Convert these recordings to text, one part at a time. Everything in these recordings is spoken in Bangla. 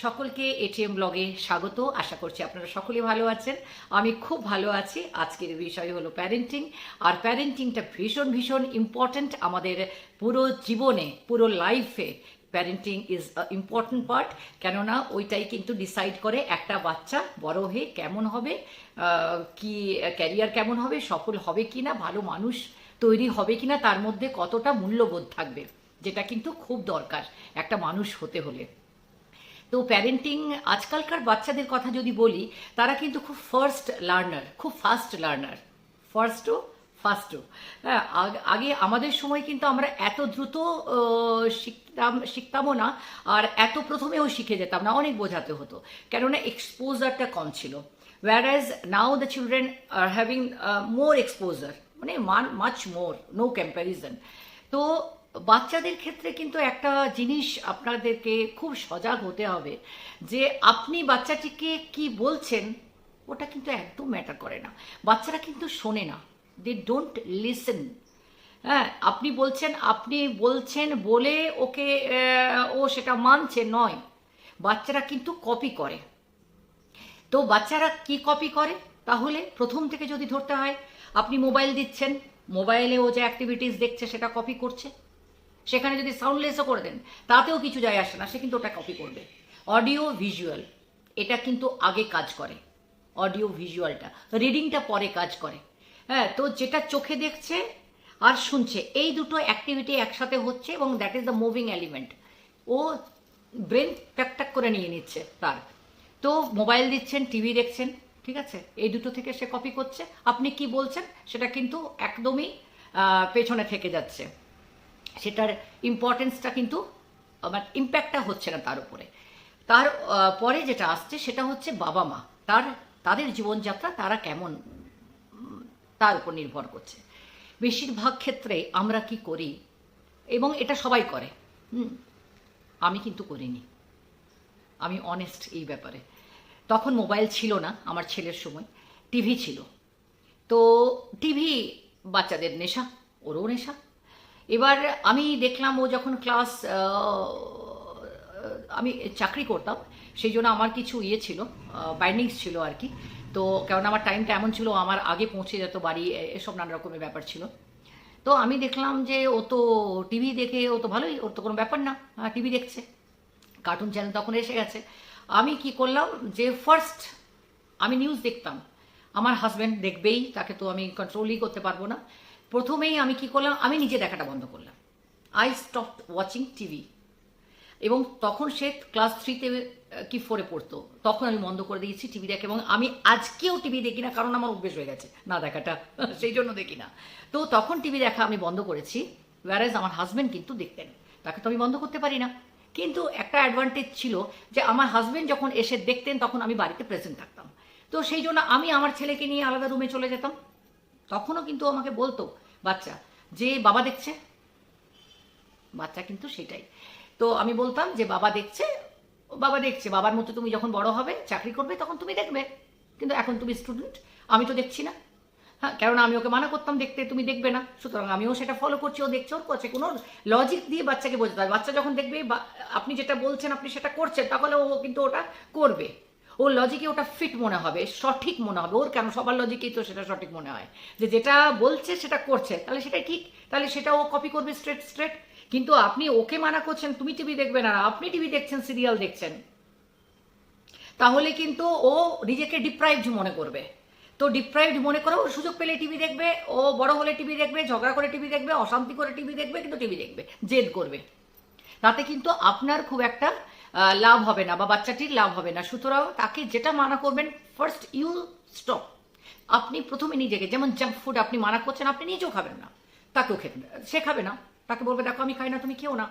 সকলকে এটিএম ব্লগে স্বাগত। আশা করছি আপনারা সকলে ভালো আছেন। আমি খুব ভালো আছি। আজকের বিষয় হলো প্যারেন্টিং আর প্যারেন্টিংটা ভীষণ ভীষণ ইম্পর্ট্যান্ট আমাদের পুরো জীবনে, পুরো লাইফে প্যারেন্টিং ইজ ইম্পর্ট্যান্ট পার্ট কেননা ওইটাই কিন্তু ডিসাইড করে একটা বাচ্চা বড় হয়ে কেমন হবে কি ক্যারিয়ার কেমন হবে, সফল হবে কি না ভালো মানুষ তৈরি হবে কি না তার মধ্যে কতটা মূল্যবোধ থাকবে, যেটা কিন্তু খুব দরকার একটা মানুষ হতে হলে। তো প্যারেন্টিং আজকালকার বাচ্চাদের কথা যদি বলি তারা কিন্তু খুব ফার্স্ট লার্নার খুব ফাস্ট লার্নার ফার্স্টও ফাস্টও হ্যাঁ আগ- আমাদের সময় কিন্তু আমরা এত দ্রুত শিখতাম শিখতামও না আর এত প্রথমেও শিখে যেতাম না অনেক বোঝাতে হতো। কেননা এক্সপোজারটা কম ছিল। Whereas now the children are having uh, more exposure মানে মাচ মোর নো কম্প্যারিজন তো বাচ্চাদের ক্ষেত্রে কিন্তু একটা জিনিস আপনাদেরকে খুব সজাগ হতে হবে যে আপনি বাচ্চাটিকে কি বলছেন, ওটা কিন্তু একদম ম্যাটার করে না। বাচ্চারা কিন্তু শোনে না। দে ডোন্ট লিসেন হ্যাঁ আপনি বলছেন আপনি বলছেন বলে ওকে ও সেটা মানছে নয়। বাচ্চারা কিন্তু কপি করে। তো বাচ্চারা কি কপি করে? তাহলে প্রথম থেকে যদি ধরতে হয়, আপনি মোবাইল দিচ্ছেন মোবাইলে ও যে অ্যাক্টিভিটিস দেখছে, সেটা কপি করছে। সেখানে যদি সাউন্ডলেসও করে দেন, তাতেও কিছু যায় আসে না, সে কিন্তু ওটা কপি করবে। অডিও ভিজুয়াল এটা কিন্তু আগে কাজ করে। অডিও ভিজুয়ালটা রিডিংটা পরে কাজ করে। হ্যাঁ তো যেটা চোখে দেখছে আর শুনছে, এই দুটো অ্যাক্টিভিটি একসাথে হচ্ছে এবং that is the moving element O brain ট্যাক করে নিয়ে নিচ্ছে তার। তো মোবাইল দিচ্ছেন টিভি দেখছেন, ঠিক আছে? এই দুটো থেকে সে কপি করছে। আপনি কি বলছেন? সেটা কিন্তু একদমই পেছনে থেকে যাচ্ছে। সেটার ইম্পর্টেন্সটা কিন্তু আমার ইম্প্যাক্টটা হচ্ছে না তার উপরে। তার পরে যেটা আসছে সেটা হচ্ছে বাবা মা। তার, তাদের জীবনযাত্রা তারা কেমন, তার উপর নির্ভর করছে। বেশিরভাগ ক্ষেত্রে আমরা কি করি, এবং এটা সবাই করে, হুম, আমি কিন্তু করিনি। আমি অনেস্ট এই ব্যাপারে। তখন মোবাইল ছিল না আমার ছেলের সময় টিভি ছিল। তো টিভি বাচ্চাদের নেশা, ওরও নেশা। এবার আমি দেখলাম ও যখন ক্লাস আমি চাকরি করতাম, সেই জন্য আমার কিছু ইয়ে ছিল বাইন্ডিংস ছিল আর কি। তো কারণ আমার টাইমটা এমন ছিল আমার আগে পৌঁছে যেত বাড়ি এসব নানা রকমের ব্যাপার ছিল। তো আমি দেখলাম যে ও তো টিভি দেখে ও তো ভালোই, ওর তো কোনো ব্যাপার না টিভি দেখছে। কার্টুন চ্যানেল তখন এসে গেছে। আমি কি করলাম যে ফার্স্ট আমি নিউজ দেখতাম। আমার হাজব্যান্ড দেখবেই, তাকে তো আমি কন্ট্রোলই করতে পারব না। প্রথমেই আমি কি করলাম? আমি নিজে দেখাটা বন্ধ করলাম। আই স্টপ ওয়াচিং টিভি এবং তখন সে ক্লাস থ্রিতে কি ফোরে পড়তো। তখন আমি বন্ধ করে দিয়েছি টিভি দেখে, এবং আমি আজকেও টিভি দেখি না, কারণ আমার অভ্যেস হয়ে গেছে না দেখাটা। সেই জন্য দেখি না। তো তখন টিভি দেখা আমি বন্ধ করেছি। ওয়ারেজ আমার হাজব্যান্ড কিন্তু দেখতেন। তাকে তো আমি বন্ধ করতে পারি না। কিন্তু একটা অ্যাডভান্টেজ ছিল যে আমার হাজব্যান্ড যখন এসে দেখতেন, তখন আমি বাড়িতে প্রেজেন্ট থাকতাম। তো সেই জন্য আমি আমার ছেলেকে নিয়ে আলাদা রুমে চলে যেতাম। তখনও কিন্তু আমাকে বলতো, বাচ্চা, যে বাবা দেখছে, বাচ্চা কিন্তু সেটাই। তো আমি বলতাম যে, বাবা দেখছে বাবা দেখছে, বাবার মতো তুমি যখন বড় হবে, চাকরি করবে, তখন তুমি দেখবে। কিন্তু এখন তুমি স্টুডেন্ট আমি তো দেখছি না। হ্যাঁ কারণ আমি ওকে মানা করতাম দেখতে, তুমি দেখবে না। সুতরাং আমিও সেটা ফলো করছি, ও দেখছে, ওর করছে কোনো লজিক দিয়ে বাচ্চাকে বোঝাতে হবে বাচ্চা যখন দেখবে আপনি যেটা বলছেন, আপনি সেটা করছেন, তাহলে ও কিন্তু ওটা করবে। ওর লজিকে ওটা ফিট মনে হবে, সঠিক মনে হবে। ওর কেন সবার লজিকেই তো সেটা সঠিক মনে হয়? যে যেটা বলছে সেটা করছে, তাহলে সেটাই ঠিক। তাহলে সেটা ও কপি করবে স্ট্রেট স্ট্রেট কিন্তু আপনি ওকে মানা করছেন, তুমি টিভি দেখবে না আপনি টিভি দেখছেন সিরিয়াল দেখছেন। তাহলে কিন্তু ও নিজেকে ডিপ্রাইভড মনে করবে। তো ডিপ্রাইভড মনে করে ওর সুযোগ পেলে টিভি দেখবে, ও বড় হলে টিভি দেখবে, ঝগড়া করে টিভি দেখবে, অশান্তি করে টিভি দেখবে, কিন্তু টিভি দেখবে, জেদ করবে। তাতে কিন্তু আপনার খুব একটা লাভ হবে না বা বাচ্চাটির লাভ হবে না। সুতরাং তাকে যেটা মানা করবেন ফার্স্ট ইউ স্টপ আপনি প্রথমে নিজেকে, যেমন জাঙ্ক ফুড আপনি মানা করছেন, আপনি নিজেও খাবেন না। তাকেও খেতে সে খাবে না। তাকে বলবে, দেখো, আমি খাই না, তুমি খেও না।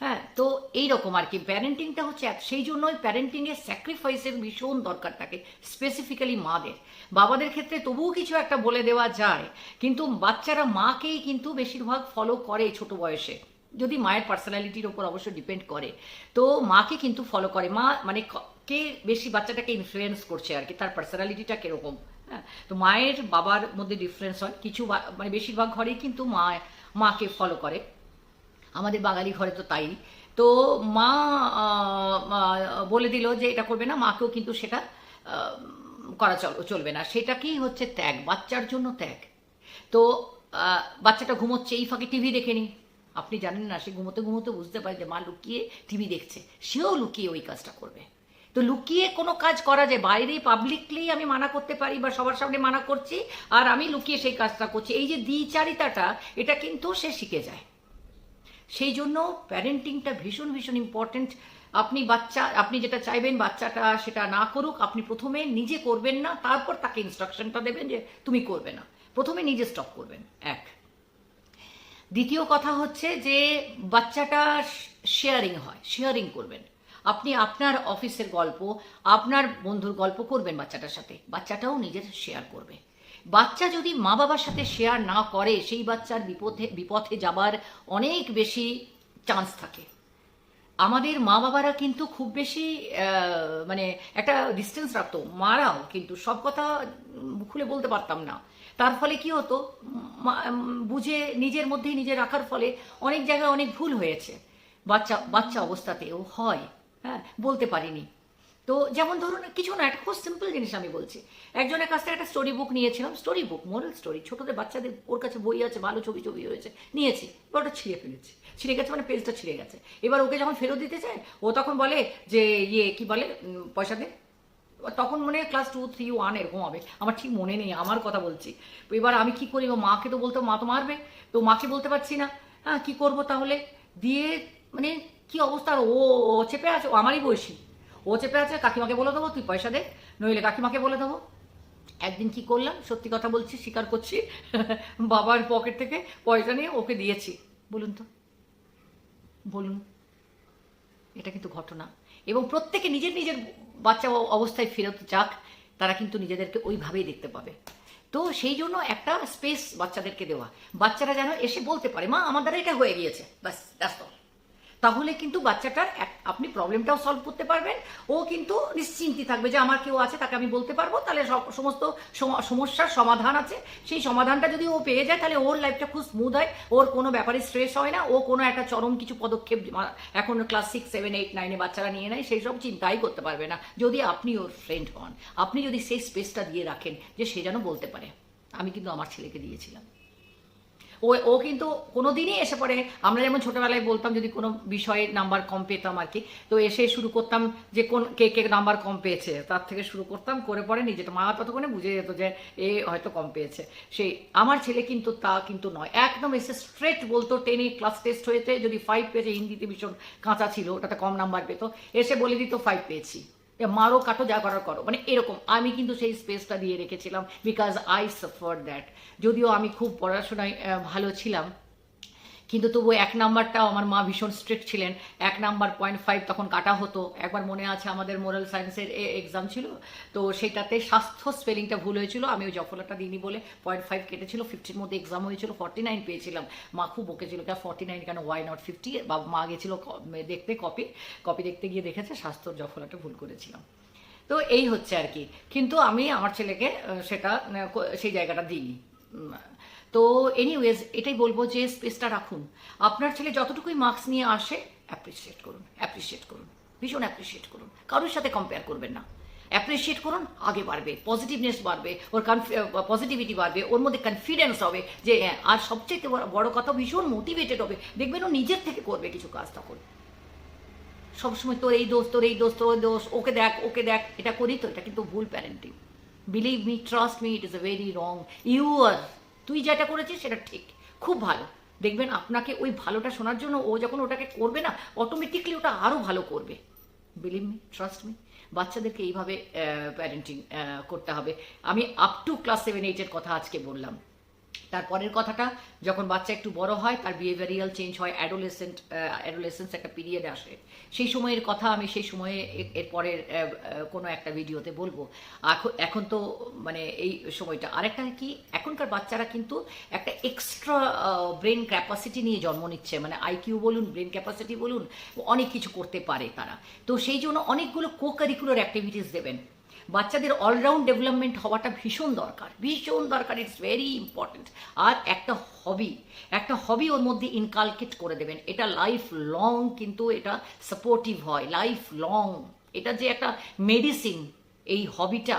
হ্যাঁ তো এইরকম আর কি। প্যারেন্টিংটা হচ্ছে এক- সেই জন্যই প্যারেন্টিংয়ের স্যাক্রিফাইসের ভীষণ দরকার থাকে স্পেসিফিক্যালি মাদের। বাবাদের ক্ষেত্রে তবুও কিছু একটা বলে দেওয়া যায়, কিন্তু বাচ্চারা মাকেই কিন্তু বেশিরভাগ ফলো করে ছোট বয়সে। যদি মায়ের পার্সোনালিটির ওপর অবশ্য ডিপেন্ড করে, তো মাকে কিন্তু ফলো করে। মা মানে কে বেশি বাচ্চাটাকে ইনফ্লুয়েন্স করছে আর কি? তার পার্সোনালিটিটা কীরকম? হ্যাঁ তো মায়ের বাবার মধ্যে ডিফারেন্স হয়। কিছু মানে বেশিরভাগ ঘরেই কিন্তু মা, মাকে ফলো করে। আমাদের বাঙালি ঘরে তো তাই। তো মা বলে দিল যে এটা করবে না, মাকেও কিন্তু সেটা করা চল, চলবে না। সেটা কি হচ্ছে ত্যাগ, বাচ্চার জন্য ত্যাগ। তো বাচ্চাটা ঘুমোচ্ছে, এই ফাঁকে টিভি দেখে নি। আপনি জানেন না, সে ঘুমোতে ঘুমোতে বুঝতে পারে যে মা লুকিয়ে টিভি দেখছে। সেও লুকিয়ে ওই কাজটা করবে। তো লুকিয়ে কোনো কাজ করা যায়, বাইরে পাবলিকলি আমি মানা করতে পারি বা সবার সামনে মানা করছি আর আমি লুকিয়ে সেই কাজটা করছি। এই যে দ্বিচারিতাটা, এটা কিন্তু সে শিখে যায়। সেই জন্য প্যারেন্টিংটা ভীষণ ভীষণ ইম্পর্টেন্ট আপনি বাচ্চা, আপনি যেটা চাইবেন বাচ্চাটা সেটা না করুক, আপনি প্রথমে নিজে করবেন না, তারপর তাকে ইনস্ট্রাকশনটা দেবেন যে তুমি করবে না। প্রথমে নিজে স্টপ করবেন, এক। দ্বিতীয় কথা হচ্ছে যে বাচ্চাটা শেয়ারিং হয় শেয়ারিং করবেন। আপনি আপনার অফিসের গল্প, আপনার বন্ধুর গল্প করবেন বাচ্চাটার সাথে। বাচ্চাটাও নিজের শেয়ার করবে। বাচ্চা যদি মা বাবার সাথে শেয়ার না করে, সেই বাচ্চার বিপথে বিপথে যাবার অনেক বেশি চান্স থাকে। আমাদের মা বাবারা কিন্তু খুব বেশি মানে একটা ডিস্টেন্স রাখতো। মারাও কিন্তু সব কথা খুলে বলতে পারতাম না। তার ফলে কি হতো? বুঝে, নিজের মধ্যেই নিজে রাখার ফলে অনেক জায়গায় অনেক ভুল হয়েছে। বাচ্চা বাচ্চা অবস্থাতেও হয় হ্যাঁ বলতে পারিনি। তো যেমন ধরুন, কিছু না, একটা খুব সিম্পল জিনিস আমি বলছি। একজনের কাছ থেকে একটা স্টোরি বুক নিয়েছিলাম স্টোরি বুক মোরাল স্টোরি ছোটদের বাচ্চাদের, ওর কাছে বই আছে, ভালো ছবি ছবি হয়েছে, নিয়েছি, এবার ওটা ছিঁড়ে ফেলেছি। ছিঁড়ে গেছে মানে পেজটা ছিঁড়ে গেছে। এবার ওকে যখন ফেরত দিতে চায়, ও তখন বলে যে ইয়ে কি বলে পয়সা দে। তখন মনে হয় ক্লাস টু থ্রি ওয়ান এরকম হবে। আমার ঠিক মনে নেই, আমার কথা বলছি। এবার আমি কি করি? মাকে তো বলতে মা তো মারবে। তো মাকে বলতে পারছি না। হ্যাঁ কি করব তাহলে? দিয়ে মানে কি অবস্থা? ও ও চেপে আছে, ও আমারই বয়সী। ও চেপে আছে, কাকিমাকে বলে দেবো, তুই পয়সা দে। নইলে কাকিমাকে বলে দেবো। একদিন কি করলাম? সত্যি কথা বলছি, স্বীকার করছি। বাবার পকেট থেকে পয়সা নিয়ে ওকে দিয়েছি। বলুন তো। বলুন। এটা কিন্তু ঘটনা। এবং প্রত্যেকে নিজের নিজের বাচ্চা অবস্থায় ফেরত যাক, তারা কিন্তু নিজেদেরকে ওইভাবেই দেখতে পাবে। তো সেই জন্য একটা স্পেস বাচ্চাদেরকে দেওয়া। বাচ্চারা যেন এসে বলতে পারে, মা, আমার দ্বারা এটা হয়ে গিয়েছে। ব্যাস ব্যস্ত তাহলে কিন্তু বাচ্চাটার আপনি প্রবলেমটাও সলভ করতে পারবেন। ও কিন্তু নিশ্চিন্তি থাকবে যে আমার কেউ আছে, তাকে আমি বলতে পারব। তাহলে সমস্ত সম- সমস্যার সমাধান আছে। সেই সমাধানটা যদি ও পেয়ে যায়, তাহলে ওর লাইফটা খুব স্মুথ হয়। ওর কোনো ব্যাপারে স্ট্রেস হয় না। ও কোনো একটা চরম কিছু পদক্ষেপ এখন ক্লাস সিক্স সেভেন এইট নাইনে বাচ্চারা নিয়ে নেয়, সেই সব চিন্তাই করতে পারবে না। যদি আপনি ওর ফ্রেন্ড হন, আপনি যদি সেই স্পেসটা দিয়ে রাখেন যে সে যেন বলতে পারে। আমি কিন্তু আমার ছেলেকে দিয়েছিলাম। ও ও কিন্তু কোনো দিনই এসে পড়ে। আমরা যেমন ছোটোবেলায় বলতাম যদি কোনো বিষয়ে নাম্বার কম পেতাম আর কি, তো এসে শুরু করতাম যে কোন, কে কে নাম্বার কম পেয়েছে। তার থেকে শুরু করতাম, করে পরে নিজেটা মা ততক্ষণে বুঝে যেত যে এ হয়তো কম পেয়েছে। সেই আমার ছেলে কিন্তু তা কিন্তু নয়। একদম এসে স্ট্রেট বলতো টেনে ক্লাস টেস্ট হয়েছে যদি ফাইভ পেয়েছে, হিন্দিতে ভীষণ কাঁচা ছিল, ওটাতে কম নাম্বার পেত। এসে বলে দিত ফাইভ পেয়েছি। মারো, কাটো, যা করার করো। মানে এরকম। আমি কিন্তু সেই স্পেসটা দিয়ে রেখেছিলাম বিকজ আই সাফার দ্যাট যদিও আমি খুব পড়াশোনায় ভালো ছিলাম কিন্তু তবু এক নাম্বারটাও আমার মা ভীষণ স্ট্রিক্ট ছিলেন। এক নাম্বার পয়েন্ট ফাইভ তখন কাটা হতো। একবার মনে আছে আমাদের মোরাল সায়েন্সের এক্সাম ছিল, তো সেটাতে স্বাস্থ্য স্পেলিংটা ভুল হয়েছিল। আমি ওই জফলাটা দিইনি বলে পয়েন্ট ফাইভ কেটেছিল ফিফটির মধ্যে এক্সাম হয়েছিল ফর্টি নাইন পেয়েছিলাম। মা খুব বকেছিল, কেন ফর্টি নাইন কেন ওয়াই নট ফিফটি বা মা গেছিল দেখতে কপি কপি দেখতে গিয়ে দেখেছে, স্বাস্থ্যর জফলাটা ভুল করেছিলাম। তো এই হচ্ছে আর কি। কিন্তু আমি আমার ছেলেকে সেটা সেই জায়গাটা দিইনি। তো এনিওয়েজ এটাই বলব যে স্পেসটা রাখুন। আপনার ছেলে যতটুকুই মার্কস নিয়ে আসে অ্যাপ্রিসিয়েট করুন অ্যাপ্রিসিয়েট করুন ভীষণ অ্যাপ্রিসিয়েট করুন। কারোর সাথে কম্পেয়ার করবেন না। অ্যাপ্রিসিয়েট করুন আগে বাড়বে পজিটিভনেস বাড়বে ওর পজিটিভিটি বাড়বে ওর মধ্যে কনফিডেন্স হবে যে হ্যাঁ, আর সবচেয়ে বড়- কথা ভীষণ মোটিভেটেড হবে। দেখবেন ও নিজের থেকে করবে কিছু কাজ তখন। সবসময় তোর এই দোষ তোর এই দোষ তোর দোষ ওকে দেখ ওকে দেখ এটা করি তো এটা কিন্তু ভুল parenting believe me trust me it is a very wrong you are তুই যেটা করেছিস সেটা ঠিক। খুব ভালো। দেখবেন আপনাকে ওই ভালোটা শোনার জন্য ও যখন ওটাকে করবে না অটোমেটিকলি ওটা আরও ভালো করবে। বিলিভ মি ট্রাস্ট মি বাচ্চাদেরকে এইভাবে প্যারেন্টিং করতে হবে। আমি আপ টু ক্লাস সেভেন এইটের কথা আজকে বললাম। তারপরের কথাটা, যখন বাচ্চা একটু বড় হয়, তার বিহেভিয়ারিয়াল চেঞ্জ হয় অ্যাডোলেসেন্ট অ্যাডোলেসেন্স একটা পিরিয়ড আসে। সেই সময়ের কথা আমি সেই সময়ে এর পরের কোনো একটা ভিডিওতে বলব। এখন তো মানে এই সময়টা। আরেকটা কি, এখনকার বাচ্চারা কিন্তু একটা এক্সট্রা ব্রেন ক্যাপাসিটি নিয়ে জন্ম নিচ্ছে। মানে আইকিউ বলুন ব্রেন ক্যাপাসিটি বলুন, অনেক কিছু করতে পারে তারা। তো সেই জন্য অনেকগুলো কো কারিকুলার অ্যাক্টিভিটিস দেবেন। বাচ্চাদের অলরাউন্ড ডেভেলপমেন্ট হওয়াটা ভীষণ দরকার। ভীষণ দরকার ইটস ভেরি ইম্পর্ট্যান্ট আর একটা হবি একটা হবি ওর মধ্যে ইনকালকেট করে দেবেন। এটা লাইফ লং কিন্তু এটা সাপোর্টিভ হয় লাইফ লং এটা যে একটা মেডিসিন এই হবিটা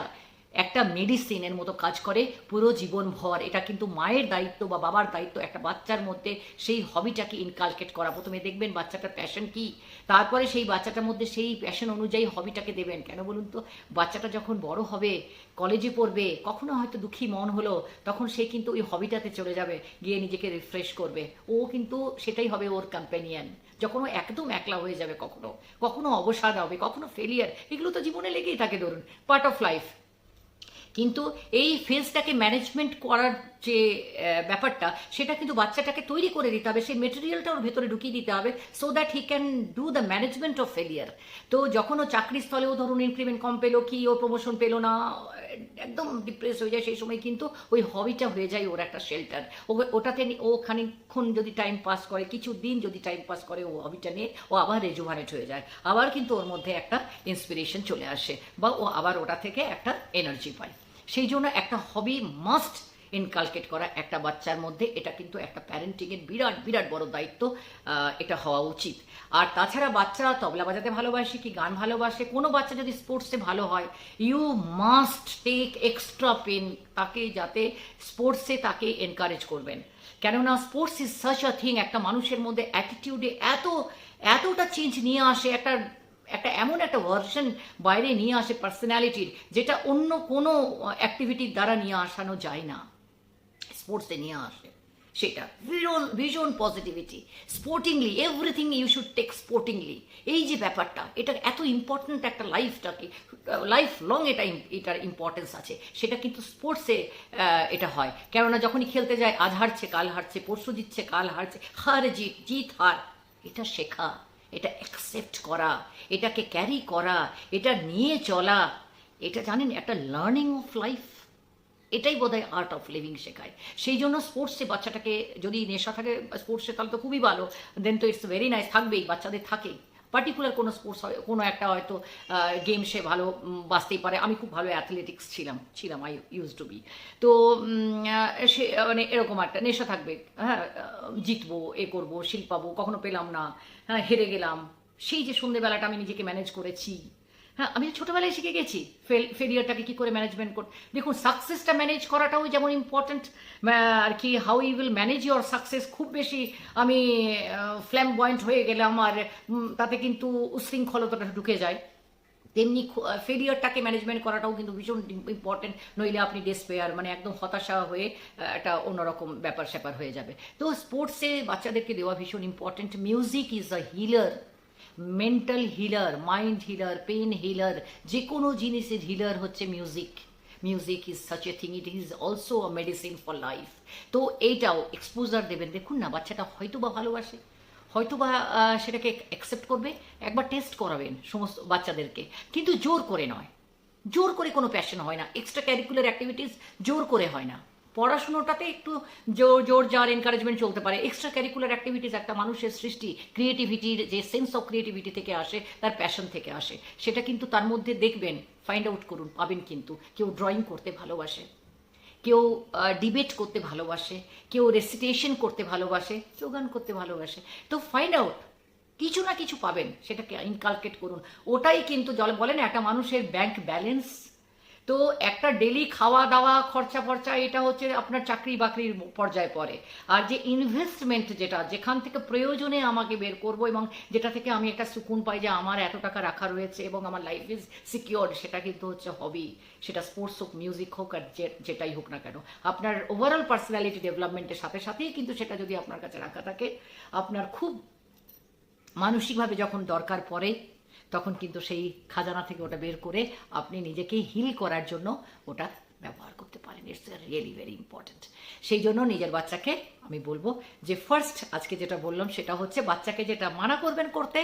একটা মেডিসিনের মতো কাজ করে পুরো জীবন ভর এটা কিন্তু মায়ের দায়িত্ব বা বাবার দায়িত্ব একটা বাচ্চার মধ্যে সেই হবিটাকে ইনকালকেট করা। প্রথমে দেখবেন বাচ্চাটার প্যাশন কি, তারপরে সেই বাচ্চাটার মধ্যে সেই প্যাশন অনুযায়ী হবিটাকে দেবেন। কেন বলুন তো? বাচ্চাটা যখন বড় হবে কলেজে পড়বে, কখনো হয়তো দুঃখী মন হলো, তখন সে কিন্তু ওই হবিটাতে চলে যাবে, গিয়ে নিজেকে রিফ্রেশ করবে। ও কিন্তু সেটাই হবে ওর কম্প্যানিয়ান যখন ও একদম একলা হয়ে যাবে কখনো কখনো অবসাদ হবে, কখনো ফেলিয়ার এগুলো তো জীবনে লেগেই থাকে ধরুন পার্ট অফ লাইফ কিন্তু এই ফেজটাকে ম্যানেজমেন্ট করার যে ব্যাপারটা, সেটা কিন্তু বাচ্চাটাকে তৈরি করে দিতে হবে, সেই মেটেরিয়ালটা ওর ভেতরে ঢুকিয়ে দিতে হবে so that he can do the management of failure তো যখন ও চাকরি স্থলেও ধরুন ইনক্রিমেন্ট কম পেল কি, ও প্রমোশন পেল না, একদম ডিপ্রেস হয়ে যায়, সেই সময় কিন্তু ওই হবিটা হয়ে যায় ওর একটা শেল্টার ও ওটাতে ও খানিকক্ষণ যদি টাইম পাস করে, কিছু দিন যদি টাইম পাস করে ও হবিটা নিয়ে, ও আবার রেজুভানেট হয়ে যায়। আবার কিন্তু ওর মধ্যে একটা ইন্সপিরেশন চলে আসে বা ও আবার ওটা থেকে একটা এনার্জি পায়। সেই জন্য একটা হবি মাস্ট ইনকালকেট করা একটা বাচ্চার মধ্যে। এটা কিন্তু একটা প্যারেন্টিংয়ের বিরাট বিরাট বড় দায়িত্ব এটা হওয়া উচিত। আর তাছাড়া বাচ্চারা তবলা বাজাতে ভালোবাসে কি গান ভালোবাসে? কোনো বাচ্চা যদি স্পোর্টসে ভালো হয় you must take extra pain তাকে যাতে স্পোর্টসে তাকে এনকারেজ করবেন। কেননা sports is such a thing একটা মানুষের মধ্যে অ্যাটিটিউডে এত, এতটা চেঞ্জ নিয়ে আসে, একটা একটা এমন একটা ভার্সন বাইরে নিয়ে আসে পার্সোনালিটির যেটা অন্য কোনো অ্যাক্টিভিটির দ্বারা নিয়ে আসানো যায় না। স্পোর্টসে নিয়ে আসে সেটা। ভীষণ ভীষণ positivity sportingly everything you should take sportingly এই যে ব্যাপারটা, এটা এত ইম্পর্ট্যান্ট একটা লাইফটাকে লাইফ লং এটা এটার ইম্পর্টেন্স আছে। সেটা কিন্তু স্পোর্টসে এটা হয়। কেননা যখনই খেলতে যায়, আজ হারছে, কাল হারছে, পরশু জিতছে, কাল হারছে, হার জিত জিত, হার, এটা শেখা। এটা অ্যাকসেপ্ট করা, এটাকে ক্যারি করা, এটা নিয়ে চলা, এটা জানেন একটা লার্নিং অফ লাইফ এটাই বোধ হয় আর্ট অফ লিভিং শেখায়। সেই জন্য স্পোর্টসে বাচ্চাটাকে যদি নেশা থাকে স্পোর্টসে তাহলে তো খুবই ভালো দেন তো ইটস ভেরি নাইস থাকবেই, বাচ্চাদের থাকেই। পার্টিকুলার কোনো স্পোর্টস হয়, কোনো একটা হয়তো গেম সে ভালো বাঁচতেই পারে। আমি খুব ভালো অ্যাথলেটিক্স ছিলাম ছিলাম আই ইউজ টু বি তো সে মানে এরকম একটা নেশা থাকবে। হ্যাঁ জিতবো, এ করব, শিল্পাবো, কখনো পেলাম না। হ্যাঁ হেরে গেলাম। সেই যে সন্ধেবেলাটা আমি নিজেকে ম্যানেজ করেছি হ্যাঁ আমি ছোটবেলায় শিখে গেছি ফেল ফেলিয়ারটাকে কী করে ম্যানেজমেন্ট কর দেখুন সাকসেসটা ম্যানেজ করাটাও যেমন ইম্পর্ট্যান্ট আর কি how you will manage your success খুব বেশি আমি ফ্ল্যাম পয়েন্ট হয়ে গেলাম আর তাতে কিন্তু উশৃঙ্খলতাটা ঢুকে যায়। তেমনি ফেলিয়ারটাকে ম্যানেজমেন্ট করাটাও কিন্তু ভীষণ ইম্পর্টেন্ট নইলে আপনি ডেসপেয়ার মানে একদম হতাশা হয়ে একটা অন্যরকম ব্যাপার স্যাপার হয়ে যাবে। তো স্পোর্টসে বাচ্চাদেরকে দেওয়া ভীষণ important music is a healer mental healer mind healer pain healer যে কোনো জিনিসের হিলার হচ্ছে music music is such a thing it is also a medicine for life তো এইটাও এক্সপোজার দেবেন। দেখুন না, বাচ্চাটা হয়তো বা ভালোবাসে হয়তো বা সেটাকে অ্যাকসেপ্ট করবে, একবার টেস্ট করাবেন সমস্ত বাচ্চাদেরকে। কিন্তু জোর করে নয়। জোর করে কোনো প্যাশন হয় না। এক্সট্রা ক্যারিকুলার অ্যাক্টিভিটিস জোর করে হয় না। পড়াশুনোটাতে একটু জোর জোর যার এনকারেজমেন্ট চলতে পারে। এক্সট্রা ক্যারিকুলার অ্যাক্টিভিটিস একটা মানুষের সৃষ্টি। ক্রিয়েটিভিটির যে সেন্স অফ ক্রিয়েটিভিটি থেকে আসে, তার প্যাশন থেকে আসে। সেটা কিন্তু তার মধ্যে দেখবেন ফাইন্ড আউট করুন, পাবেন কিন্তু। কেউ ড্রয়িং করতে ভালোবাসে, কেউ ডিবেট করতে ভালোবাসে, কেউ রেসিটেশন করতে ভালোবাসে কেউ গান করতে ভালোবাসে। তো ফাইন্ড আউট কিছু না কিছু পাবেন, সেটাকে ইনকালকেট করুন। ওটাই কিন্তু জল বলেন একটা মানুষের ব্যাংক ব্যালেন্স তো একটা ডেলি খাওয়া দাওয়া খরচা ফরচা এটা হচ্ছে আপনার চাকরি বাকরির পর্যায়ে পড়ে। আর যে ইনভেস্টমেন্ট যেটা, যেখান থেকে প্রয়োজনে আমাকে বের করব এবং যেটা থেকে আমি একটা সুকুন পাই যে আমার এত টাকা রাখা রয়েছে এবং আমার লাইফ ইজ সিকিওর সেটা কিন্তু হচ্ছে হবি সেটা স্পোর্টস হোক মিউজিক হোক আর যেটাই হোক না কেন। আপনার ওভারঅল পার্সোনালিটি ডেভেলপমেন্টের সাথে সাথেই কিন্তু সেটা যদি আপনার কাছে রাখা থাকে, আপনার খুব মানসিকভাবে যখন দরকার পড়ে তখন কিন্তু সেই খাজানা থেকে ওটা বের করে আপনি নিজেকে হিল করার জন্য ওটা ব্যবহার করতে পারেন। ইটস রিয়েলি ভেরি ইম্পর্ট্যান্ট সেই জন্য নিজের বাচ্চাকে আমি বলব যে ফার্স্ট আজকে যেটা বললাম সেটা হচ্ছে বাচ্চাকে যেটা মানা করবেন করতে,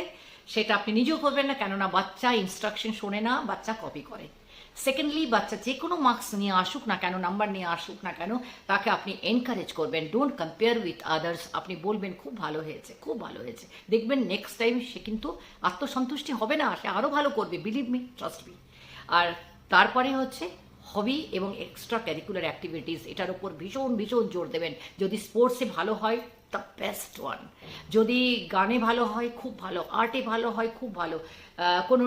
সেটা আপনি নিজেও করবেন না, কেননা বাচ্চা ইনস্ট্রাকশন শোনে না, বাচ্চা কপি করে। সেকেন্ডলি বাচ্চা যে কোনো মার্কস নিয়ে আসুক না কেন নাম্বার নিয়ে আসুক না কেন, তাকে আপনি এনকারেজ করবেন। ডোন্ট কম্পেয়ার উইথ আদার্স আপনি বলবেন, খুব ভালো হয়েছে, খুব ভালো হয়েছে। দেখবেন নেক্সট টাইম সে কিন্তু আত্মসন্তুষ্টি হবে না, সে আরও ভালো করবে। বিলিভ মি ট্রাস্ট মি আর তারপরে হচ্ছে হবি এবং এক্সট্রা ক্যারিকুলার অ্যাক্টিভিটিস এটার উপর ভীষণ ভীষণ জোর দেবেন। যদি স্পোর্টসে ভালো হয় দ্য বেস্ট ওয়ান যদি গানে ভালো হয়, খুব ভালো। আর্টে ভালো হয়, খুব ভালো। কোনো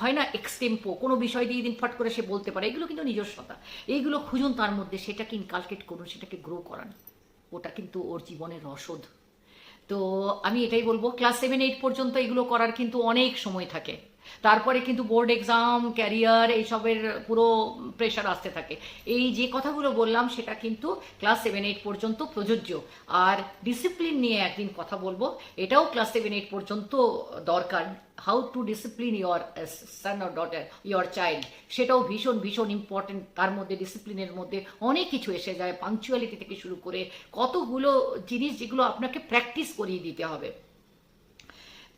হয় না এক্সটেম্পো কোনো বিষয় দিয়ে দিন ফট করে সে বলতে পারে, এগুলো কিন্তু নিজস্বতা। এইগুলো খুঁজুন তার মধ্যে, সেটাকে ইনকালকেট করুন, সেটাকে গ্রো করান। ওটা কিন্তু ওর জীবনের রসদ। তো আমি এটাই বলব ক্লাস সেভেন এইট পর্যন্ত এগুলো করার কিন্তু অনেক সময় থাকে। তারপরে কিন্তু বোর্ড এক্সাম, ক্যারিয়ার, এইসবের পুরো প্রেশার আসতে থাকে। এই যে কথাগুলো বললাম, সেটা কিন্তু ক্লাস সেভেন এইট পর্যন্ত প্রযোজ্য। আর ডিসিপ্লিন নিয়ে একদিন কথা বলব। এটাও ক্লাস সেভেন এইট পর্যন্ত দরকার। How to discipline your son or daughter your child সেটাও ভীষণ ভীষণ ইম্পর্টেন্ট তার মধ্যে ডিসিপ্লিনের মধ্যে অনেক কিছু এসে যায়। পাংচুয়ালিটি থেকে শুরু করে কতগুলো জিনিস যেগুলো আপনাকে প্র্যাকটিস করিয়ে দিতে হবে।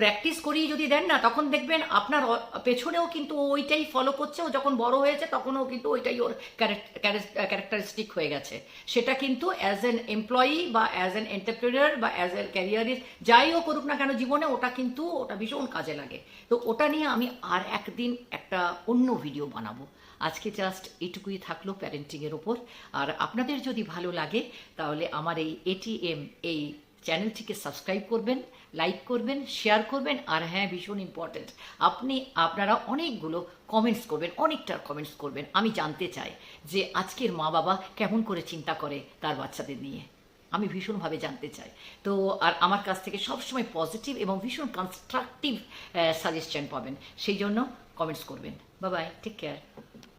প্র্যাকটিস করিয়ে যদি দেন না, তখন দেখবেন আপনার পেছনেও কিন্তু ওইটাই ফলো করছে, ও যখন বড় হয়েছে, তখনও কিন্তু ওইটাই ওর ক্যারেক্টারিস্টিক হয়ে গেছে। সেটা কিন্তু অ্যাজ এন এমপ্লয়ি বা অ্যাজ এন এন্টারপ্রেনার বা অ্যাজ এ ক্যারিয়ারিস্ট যাই ও করুক না কেন জীবনে, ওটা কিন্তু ওটা ভীষণ কাজে লাগে। তো ওটা নিয়ে আমি আর একদিন একটা অন্য ভিডিও বানাবো। আজকে জাস্ট এটুকুই থাকল প্যারেন্টিংয়ের ওপর। আর আপনাদের যদি ভালো লাগে, তাহলে আমার এই এটিএম এই চ্যানেলটিকে সাবস্ক্রাইব করবেন। লাইক করবেন শেয়ার করবেন, আর হ্যাঁ ভীষণ ইম্পর্ট্যান্ট আপনি, আপনারা অনেকগুলো কমেন্টস করবেন, অনেকটা কমেন্টস করবেন। আমি জানতে চাই যে আজকের মা বাবা কেমন করে চিন্তা করে তার বাচ্চাদের নিয়ে? আমি ভীষণভাবে জানতে চাই। তো, আর আমার কাছ থেকে সবসময় পজিটিভ এবং ভীষণ কনস্ট্রাকটিভ সাজেশন পাবেন। সেই জন্য কমেন্টস করবেন। বাবাই টেক কেয়ার